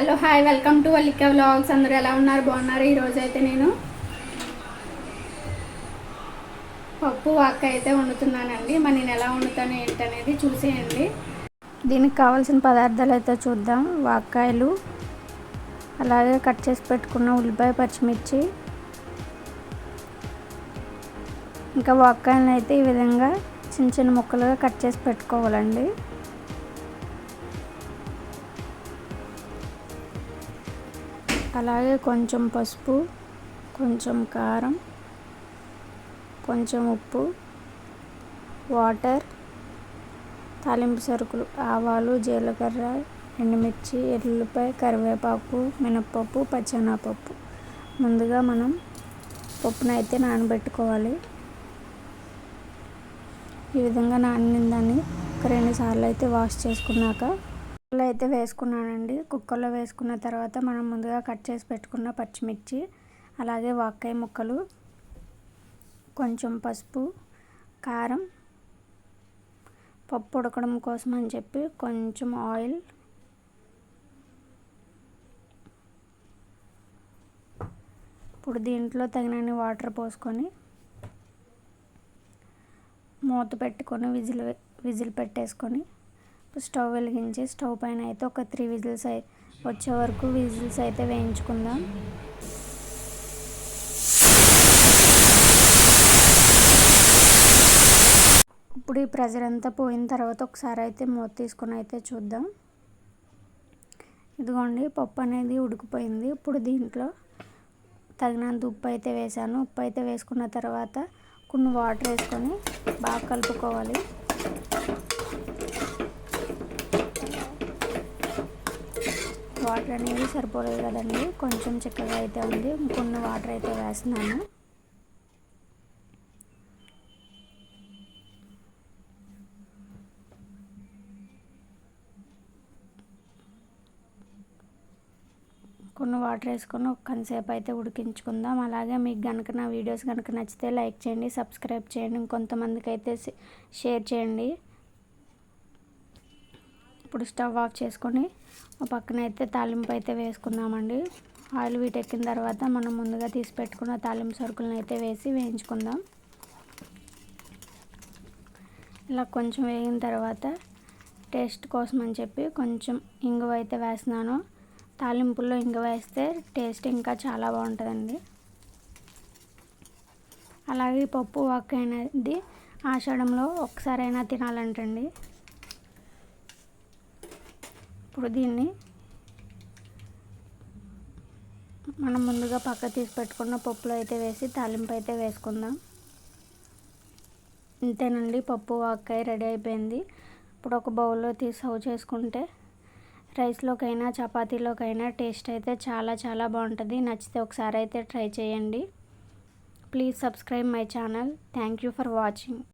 Hello hi welcome to Vallika vlogs. అందరూ ఎలా ఉన్నారు? బాగున్నారు? ఈరోజు అయితే నేను పప్పు వాక్క అయితే వండుతున్నానండి. మరి నేను ఎలా వండుతాను ఏంటనేది చూసేయండి. దీనికి కావాల్సిన పదార్థాలు అయితే చూద్దాం. వాక్కాయలు అలాగే కట్ చేసి పెట్టుకున్న ఉల్లిపాయ పచ్చిమిర్చి ఇంకా వాక్కాయలను అయితే ఈ విధంగా చిన్న చిన్న ముక్కలుగా కట్ చేసి పెట్టుకోవాలండి. అలాగే కొంచెం పసుపు కొంచెం కారం కొంచెం ఉప్పు వాటర్ తాలింపు సరుకులు ఆవాలు జీలకర్ర ఎండుమిర్చి ఎల్లుల్లిపాయ కరివేపాకు మినప్పప్పు పచ్చెనగపప్పు. ముందుగా మనం పప్పునైతే నానబెట్టుకోవాలి. ఈ విధంగా నానిన దాన్ని ఒక రెండు సార్లు అయితే వాష్ చేసుకున్నాక కుక్కర్లో అయితే వేసుకున్నానండి. కుక్కర్లో వేసుకున్న తర్వాత మనం ముందుగా కట్ చేసి పెట్టుకున్న పచ్చిమిర్చి అలాగే వాక్కాయ ముక్కలు కొంచెం పసుపు కారం పప్పు ఉడకడం కోసం అని చెప్పి కొంచెం ఆయిల్ ఇప్పుడు దీంట్లో తగినన్ని వాటర్ పోసుకొని మూత పెట్టుకొని విజిల్ విజిల్ పెట్టేసుకొని స్టవ్ వెలిగించి స్టవ్ పైన అయితే ఒక త్రీ విజిల్స్ వచ్చే వరకు విజిల్స్ అయితే వేయించుకుందాం. ఇప్పుడు ఈ ప్రెజర్ అంతా పోయిన తర్వాత ఒకసారి అయితే మూత తీసుకొని అయితే చూద్దాం. ఇదిగోండి పప్పు అనేది ఉడికిపోయింది. ఇప్పుడు దీంట్లో తగినంత ఉప్పు అయితే వేసాను ఉప్పు అయితే వేసుకున్న తర్వాత కొన్ని వాటర్ వేసుకొని బాగా కలుపుకోవాలి. వాటర్ అనేది సరిపోలేదు కదండి. కొంచెం చిక్కగా అయితే ఉంది. కొన్ని వాటర్ అయితే వేస్తున్నాను. కొన్ని వాటర్ వేసుకొని ఒక కొంతసేపు అయితే ఉడికించుకుందాం. అలాగే మీకు కనుక నా వీడియోస్ కనుక నచ్చితే లైక్ చేయండి సబ్స్క్రైబ్ చేయండి. ఇంకొంతమందికి అయితే షేర్ చేయండి. ఇప్పుడు స్టవ్ ఆఫ్ చేసుకొని పక్కన అయితే తాలింపు అయితే వేసుకుందామండి. ఆయిల్ వీటెక్కిన తర్వాత మనం ముందుగా తీసి పెట్టుకున్న తాలింపు సరుకులను అయితే వేసి వేయించుకుందాం. ఇలా కొంచెం వేగిన తర్వాత టేస్ట్ కోసం అని చెప్పి కొంచెం ఇంగువ అయితే వేస్తున్నాను. తాలింపుల్లో ఇంగువ వేస్తే టేస్ట్ ఇంకా చాలా బాగుంటుందండి. అలాగే పప్పు వాక్ అనేది ఆషాఢంలో ఒకసారైనా తినాలంటండి. ఇప్పుడు దీన్ని మనం ముందుగా పక్క తీసి పెట్టుకున్న పప్పులో అయితే వేసి తాలింపు అయితే వేసుకుందాం. ఇంతేనండి పప్పు వాక్కాయ రెడీ అయిపోయింది. ఇప్పుడు ఒక బౌల్లో తీసి సర్వ్ చేసుకుంటే రైస్లోకైనా చపాతీలోకైనా టేస్ట్ అయితే చాలా చాలా బాగుంటుంది. నచ్చితే ఒకసారి అయితే ట్రై చేయండి. Please subscribe my channel. Thank you for watching.